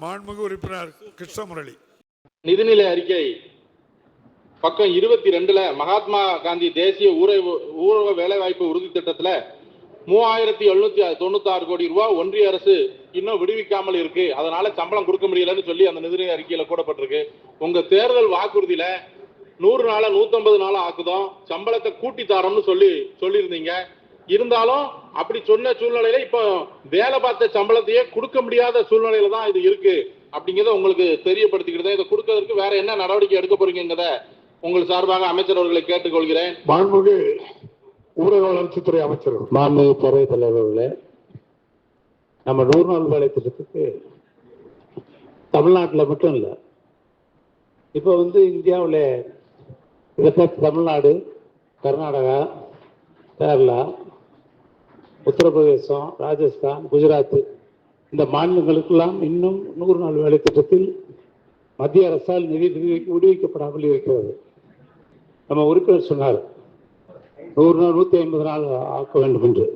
மாண்புமிகு உறுப்பினர் கிருஷ்ணமுரளி. நிதிநிலை அறிக்கை. பக்கம் இருபத்தி ரெண்டுல மகாத்மா காந்தி தேசிய ஊரக ஊரக வேலைவாய்ப்பு உறுதி திட்டத்துல மூவாயிரத்தி எழுநூத்தி தொண்ணூத்தி ஆறு கோடி ரூபாய் ஒன்றிய அரசு இன்னும் விடுவிக்காமல் இருக்கு. அதனால சம்பளம் கொடுக்க முடியலன்னு சொல்லி அந்த நிதிநிலை அறிக்கையில கூடப்பட்டிருக்கு உங்க தேர்தல் வாக்குறுதியில நூறு நாள நூத்தம்பது நாளா ஆக்குதோம். சம்பளத்தை கூட்டி தரோம்னு சொல்லி சொல்லியிருந்தீங்க. இருந்தாலும் அப்படி சொன்ன சூழ்நிலையில இப்போ வேலை பார்த்த சம்பளத்தையே கொடுக்க முடியாத சூழ்நிலையில தான் இது இருக்கு அப்படிங்கிறத உங்களுக்கு தெரியப்படுத்திக்கிட்டு இதை கொடுக்கறதுக்கு வேற என்ன நடவடிக்கை எடுக்க போறீங்கிறத உங்கள் சார்பாக அமைச்சர் அவர்களை கேட்டுக்கொள்கிறேன். மாண்புமிகு ஊரக வளர்ச்சித்துறை அமைச்சர் மாண்புமிகு பேரவைத் தலைவர் அவர்களே நம்ம நூறு நாள் வேலை திட்டத்துக்கு தமிழ்நாட்டில் மட்டும் இல்லை இப்போ வந்து இந்தியாவில் தமிழ்நாடு கர்நாடகா கேரளா உத்தரப்பிரதேசம் ராஜஸ்தான் குஜராத் இந்த மாநிலங்களுக்கெல்லாம் இன்னும் நூறு நாள் வேலை திட்டத்தில் மத்திய அரசால் நிதி விடுவிக்கப்படாமல் இருக்கிறது. நம்ம உறுப்பினர் சொன்னார் நூறு நாள் நூற்றி ஐம்பது நாள் ஆக்க வேண்டும் என்று.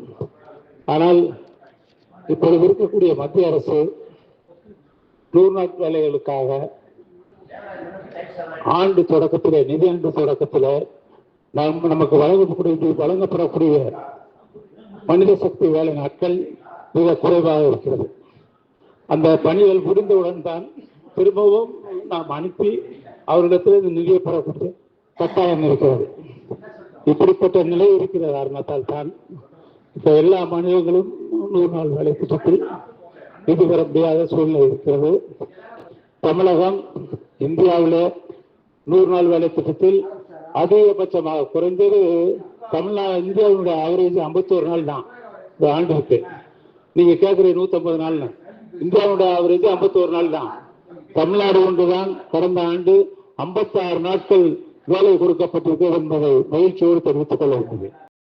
ஆனால் இப்பொழுது இருக்கக்கூடிய மத்திய அரசு நூறு நாள் வேலைகளுக்காக ஆண்டு தொடக்கத்தில் நிதியாண்டு தொடக்கத்தில் நம் நமக்கு வழங்கக்கூடிய வழங்கப்படக்கூடிய மனித சக்தி வேலை நாட்கள் மிக குறைவாக இருக்கிறது. அந்த பணிகள் முடிந்தவுடன் தான் திரும்பவும் நாம் அனுப்பி அவர்களிடத்திலிருந்து நிதியை பெறக்கூடிய கட்டாயம் இருக்கிறது. இப்படிப்பட்ட நிலை இருக்கிற காரணத்தால் தான் இப்ப எல்லா மாநிலங்களும் நூறு நாள் வேலை திட்டத்தில் நிதி பெற முடியாத சூழ்நிலை இருக்கிறது. தமிழகம் இந்தியாவிலே நூறு நாள் வேலை திட்டத்தில் அதிகபட்சமாக குறைந்தது தமிழ்நாடு இந்தியாவுடைய ஆவரேஜ் 51 நாள் தான். இந்த ஆண்டுக்கு. நீங்க கேட்குற நூத்தம்பது நாள்னு. இந்தியாவுடைய ஆவரேஜ் 51 நாள் தான். தமிழ்நாடு ஒன்றுதான். கடந்த ஆண்டு 56 நாட்கள் வேலை கொடுக்கப்பட்டிருக்கிறது என்பதை மகிழ்ச்சியோடு தெரிவித்துக் கொள்ள வேண்டும்